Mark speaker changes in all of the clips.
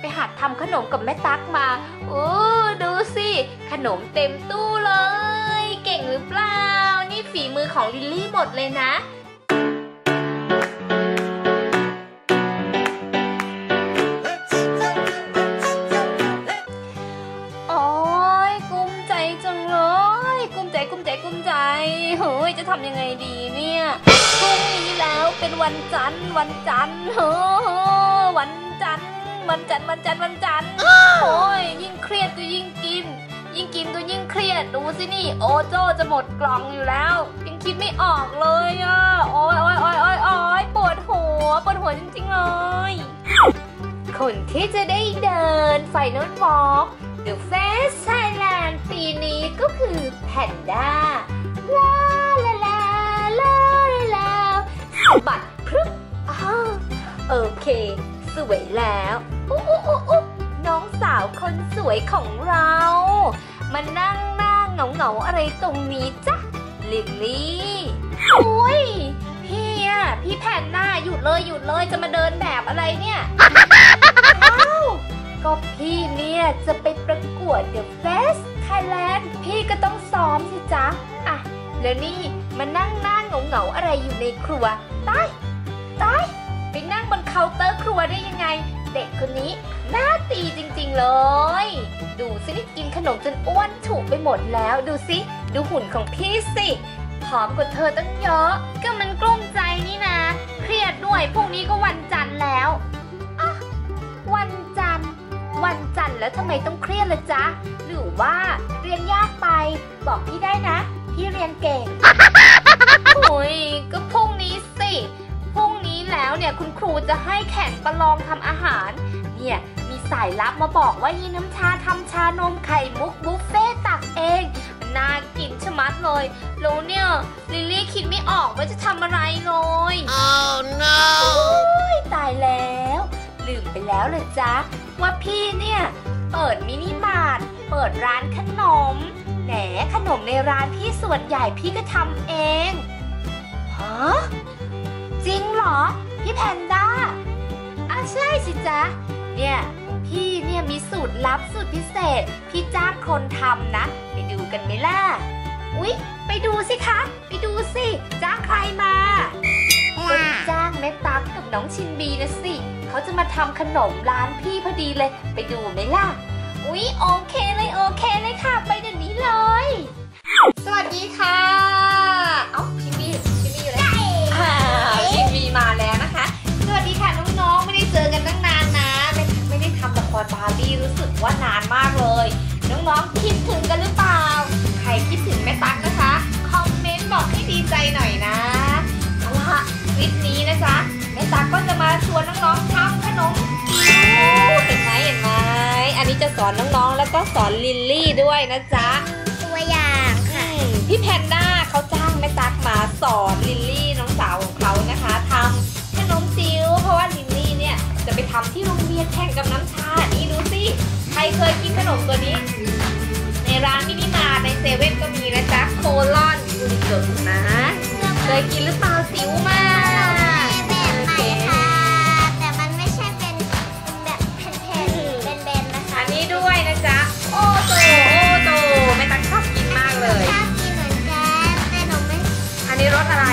Speaker 1: ไปหัดทำขนมกับแม่ตั๊กมาโอ้ดูสิ ขนมเต็มตู้เลย เก่งหรือเปล่า นี่ฝีมือของลิลลี่หมดเลยนะอ้ยกุ้มใจจังเลยกุ้มใจกุ้มใจกุ้มใจเฮ้ยจะทำยังไงดีเนี่ยพรุ่งนี้แล้วเป็นวันจันทร์วันจันทร์เฮ้ จันทร์วันจันทร์วันจันทร์วันจันทร์โอ้ยยิ่งเครียดก็ยิ่งกิน ยิ่งกินก็ยิ่งเครียดดูสินี่ โอโจจะหมดกล่องอยู่แล้ว ยังคิดไม่ออกเลยอะโอ้ยโอ้ยโอ้ยโอ้ยโอ้ยปวดหัวปวดหัวจริงๆเลยคนที่จะได้เดินไฟนอลวอล์ก The Face Thailand ปีนี้ก็คือแพนด้าลาลาลาลาลาสะบัดพรึบอ้าวโอเค สวยแล้วอุ๊อุ๊อุ๊อุ๊น้องสาวคนสวยของเรา มานั่งหน้าเหงาเหงาอะไรตรงนี้จ๊ะลิลลี่อุ้ยพี่อะพี่แพนด้าหยุดเลยหยุดเลยจะมาเดินแบบอะไรเนี่ยอ้าวก็พี่เนี่ยจะไปประกวด The Best Thailand พี่ก็ต้องซ้อมสิจ๊ะอะแล้วนี่มานั่งหน้าเหงาๆอะไรอยู่ในครัวตายตาย นี้น้าตีจริงๆเลย ดูสินี่กินขนมจนอ้วนถูกไปหมดแล้วดูสิ ดูหุ่นของพี่สิผอมกว่าเธอตั้งเยอะ ก็มันกลุ้มใจนี่นะ เครียดด้วยพรุ่งนี้ก็วันจันทร์แล้วอะวันจันทร์ วันจันทร์แล้วทำไมต้องเครียดล่ะจ๊ะ หรือว่าเรียนยากไป บอกพี่ได้นะ พี่เรียนเก่งโอ้ยก็พรุ่งนี้สิพรุ่งนี้แล้วเนี่ยคุณครูจะให้แข่งประลองทำอาหาร เนี่ย มีสายลับมาบอกว่ายีน้ำชาทำชานมไข่มุกบุฟเฟ่ต์ตักเองมันน่ากินชะมัดเลย แล้วเนี่ย ลิลลี่คิดไม่ออกว่าจะทำอะไรเลย
Speaker 2: Oh no!
Speaker 1: โอ้ยตายแล้ว ลืมไปแล้วเลยจ๊ะ ว่าพี่เนี่ย เปิดมินิมาร์ท เปิดร้านขนม แหนขนมในร้านพี่ส่วนใหญ่พี่ก็ทำเอง ฮะ จริงเหรอ พี่แพนด้าอะใช่สิจ๊ะ เนี่ย พี่เนี่ยมีสูตรลับสูตรพิเศษ พี่จ้างคนทำนะ ไปดูกันไหมล่ะ อุ๊ย ไปดูสิคะ ไปดูสิ จ้างใครมาก็จ้างแม่ตั๊กกับน้องชินบีนะสิ เขาจะมาทำขนมร้านพี่พอดีเลย ไปดูไหมล่ะ อุ๊ย โอเคเลยโอเคเลยค่ะ ไปเดี๋ยวนี้เลย สวัสดีค่ะ เอ้าชินบี บาร์บี้รู้สึกว่านานมากเลย น้องๆคิดถึงกันหรือเปล่า ใครคิดถึงแม่ตั๊กนะคะ คอมเมนต์บอกให้ดีใจหน่อยนะเอาละคลิปนี้นะจ๊ะแม่ตั๊กก็จะมาชวนน้องๆทำขนมจิ๋วเห็นไหมเห็นไหมอันนี้จะสอนน้องๆ แล้วก็สอนลิลลี่ด้วยนะจ๊ะ
Speaker 2: ตัวอย่าง
Speaker 1: อืมพี่แพนด้าเขาจ้างแม่ตั๊กมาสอนลิลลี่น้องสาวของเขานะคะทำขนมจิ๋วเพราะว่าลิลลี่เนี่ยจะไปทำที่โรงเรียนแข่งกับน้ำชานี่ดูสิใคร เคยกินขนมตัวนี้ ในร้านมินิมาร์ทในเซเว่นก็มีนะจ๊ะโคลอนยูนิเกิร์นะ เคยกินหรือเปล่าสิวมาก
Speaker 2: แบบใหม่ค่ะแต่มันไม่ใช่เป็นแบบแผ่นๆเป็นเบนๆนะคะ
Speaker 1: อันนี้ด้วยนะจ๊ะโอ้โตโอ้โตแม่ตักชอบกินมากเลย
Speaker 2: ชอบกินเหมือนกันแต่หนูไม่
Speaker 1: อันนี้รสอะไร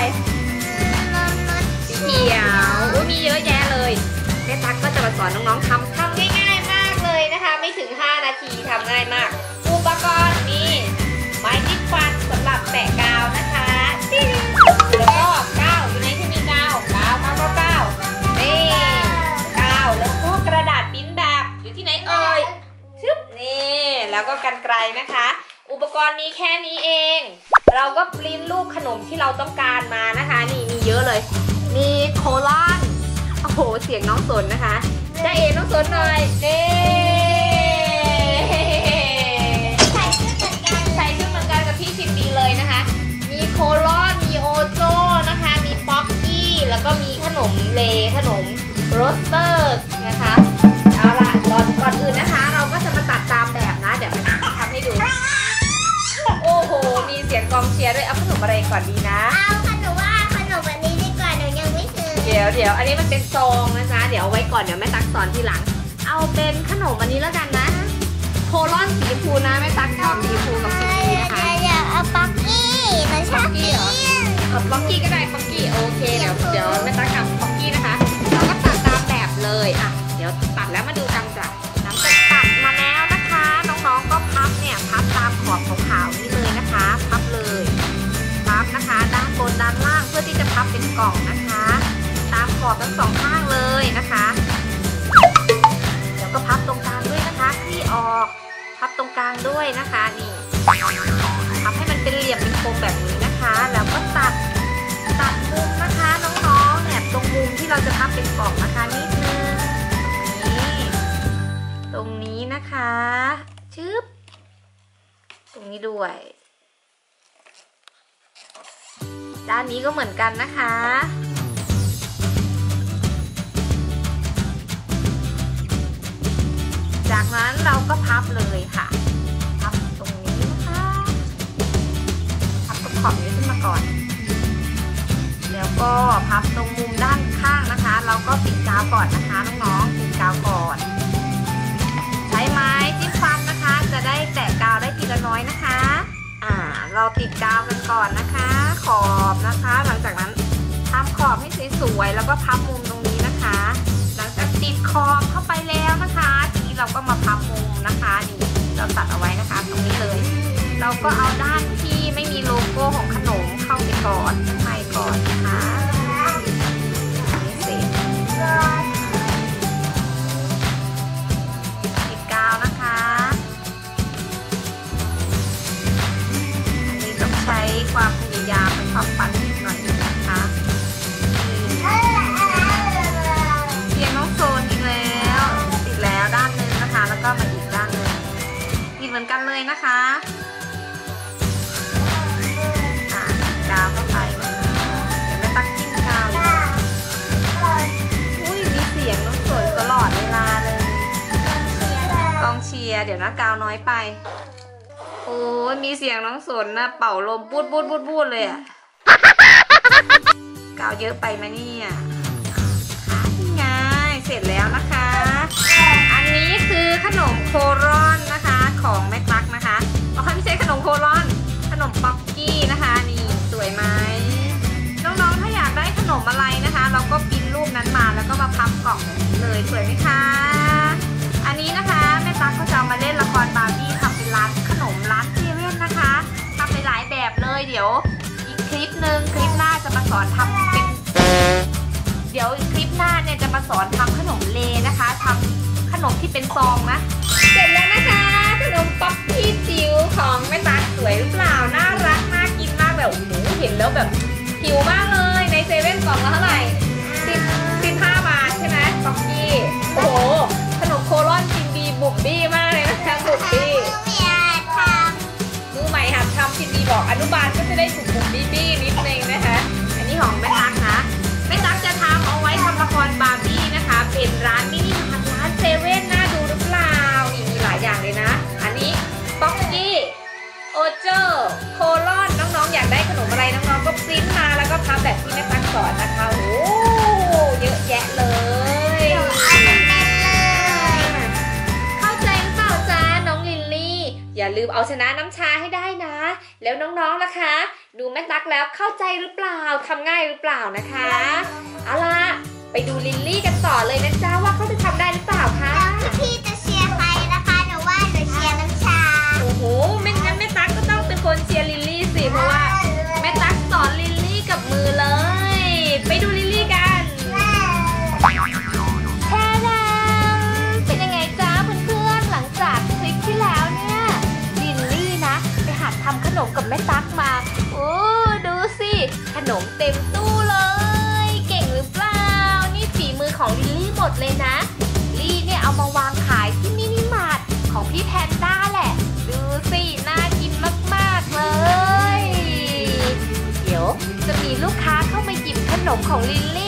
Speaker 2: รสรส
Speaker 1: สีเขียวอุ๊ยมีเยอะแยะเลยแม่ตักก็จะมาสอนน้องๆ ถึง 5 นาทีทำง่ายมาก อุปกรณ์มีไม้จิ้มฟันสำหรับแปะกาวนะคะติ๊งแล้วก็กาวอยู่ในที่มีกาวกาวกาวกาวกาวนี่กาวแล้วก็กระดาษปริ้นแบบอยู่ที่ไหนเอ่ยชึบนี่แล้วก็กันไกลนะคะ อุปกรณ์มีแค่นี้เอง เราก็ปริ้นรูปขนมที่เราต้องการมานะคะ นี่มีเยอะเลย มีโคลอนโอ้โหเสียงน้องสนนะคะจะเอ๋น้องสนหน่อยเน่ เลขนมโรสเตอร์นะคะเอาล่ะก่อนก่อนอื่นนะคะ เราก็จะมาตัดตามแบบนะ เดี๋ยวไปทำให้ดู โอ้โห มีเสียงกองเชียร์ด้วยเอาขนมอะไรก่อนดีนะ
Speaker 2: เอาขนมว่าขนมอันนี้ดีกว่าหนูยังไม่เคย
Speaker 1: เดี๋ยวเดี๋ยวอันนี้มันเป็นซองนะจ๊ะเดี๋ยวเอาไว้ก่อนเดี๋ยวแม่ตักสอนทีหลัง เอาเอาเป็นขนมอันนี้แล้วกันนะ โคลอนสีชมพูนะแม่ตั๊กชอบสีชมพูกับสีชมพูนะคะ
Speaker 2: อยากเอาป๊อกกี้หนูชอบกิน
Speaker 1: เอาป๊อกกี้ก็ได้ป๊อกกี้โอเคเดี๋ยวเดี๋ยวแม่ตั๊กทำป๊อกกี้ นะคะ เราก็ตัดตามแบบเลยอะเดี๋ยวตัดแล้วมาดูกันจ้ะหลังจากตัดมาแล้วนะคะ น้องๆก็พับเนี่ยพับตามขอบของขาวนี่เลยนะคะ พับเลยพับนะคะด้านบนด้านล่างเพื่อที่จะพับเป็นกล่องนะคะ ตามขอบทั้งสองข้างเลยนะคะ เดี๋ยวก็พับตรงกลางด้วยนะคะคลี่ออกพับตรงกลางด้วยนะคะนี่พับให้มันเป็นเหลี่ยมเป็นโค้งแบบนี้นะคะ แล้วก็ตัดตัดมุม มุมที่เราจะพับเป็นกล่องนะคะนิดนึงนี่ตรงนี้นะคะชึบตรงนี้ด้วย ด้านนี้ก็เหมือนกันนะคะจากนั้นเราก็พับเลยค่ะ พับตรงนี้นะคะ พับตรงขอบนี้ขึ้นมาก่อน ก็พับตรงมุมด้านข้างนะคะ เราก็ติดกาวก่อนนะคะน้องๆติดกาวก่อน ใช้ไม้จิ้มฟันนะคะ จะได้แตะกาวได้ทีละน้อยนะคะ อ่า เราติดกาวกันก่อนนะคะ ขอบนะคะ หลังจากนั้นทำขอบให้สวยๆแล้วก็พับมุมตรงนี้นะคะ หลังจากติดขอบเข้าไปแล้วนะคะ ทีนี้เราก็มาพับมุมนะคะนี่เราตัดเอาไว้นะคะ ตรงนี้เลย เราก็เอาด้านที่ไม่มีโลโก้ของขนมเข้าไปก่อนข้างในก่อน ร์เดี๋ยวนะกาวน้อยไป โอ้ยมีเสียงน้องสนนะ เป่าลมบูดบูดบูดบูดเลยอะกาวเยอะไปไหมเนี่ยค่ะนี่ไงเสร็จแล้วนะคะ อันนี้คือขนมโครอนนะคะ ของแม่ตักนะคะอ๋อไม่ใช่ขนมโครอน ขนมป๊อกกี้นะคะ นี่สวยไหมน้องๆถ้าอยากได้ขนมอะไรนะคะ เราก็ปริ้นรูปนั้นมาแล้วก็มาพับกล่องแบบนี้เลยสวยไหมคะ อันนี้นะคะ ตั๊กก็จะเอามาเล่นละครบาร์บี้ทำเป็นร้านขนมร้านเซเว่นนะคะทำไปหลายแบบเลยเดี๋ยว อีกคลิปหนึ่งคลิปหน้าจะมาสอนทำเป็น เดี๋ยวอีกคลิปหน้าเนี่ยจะมาสอนทำขนมเลนะคะทำขนมที่เป็นซองนะเสร็จแล้วนะคะขนมป๊อกกี้จิ๋วของแม่ตั๊กสวยหรือเปล่าน่ารักน่ากินมากแบบโอ้โหเห็นแล้วแบบหิวมากเลยในเซเว่นกล่องละเท่าไหร่ หัดทำพินดีบอกอนุบาลก็จะได้บุบบุบบี้บี้นิดนึงนะคะ อันนี้ของแม่ตั๊กนะแม่ตั๊กจะทำเอาไว้ทำละครบาร์บี้นะคะ เป็นร้านมินิมาร์ทร้านเซเว่นน่าดูหรือเปล่านี่มีหลายอย่างเลยนะ อันนี้ป๊อกกี้โอเจอร์โคลอนน้องๆ อยากได้ขนมอะไรน้องๆ ก็ปริ้นมาแล้วก็ทำแบบที่แม่ตั๊กสอนนะคะโอ้เยอะแยะเลยเข้าใจหรือเปล่าจ๊ะน้องลิลลี่ อย่าลืมเอาชนะน้ำชาให้ได้นะ แล้วน้องๆล่ะคะ ดูแม่ตั๊กแล้วเข้าใจหรือเปล่าทำง่ายหรือเปล่านะคะเอาล่ะไปดูลิลลี่กันต่อเลยนะจ๊ะ
Speaker 2: น
Speaker 1: มของลิลลี่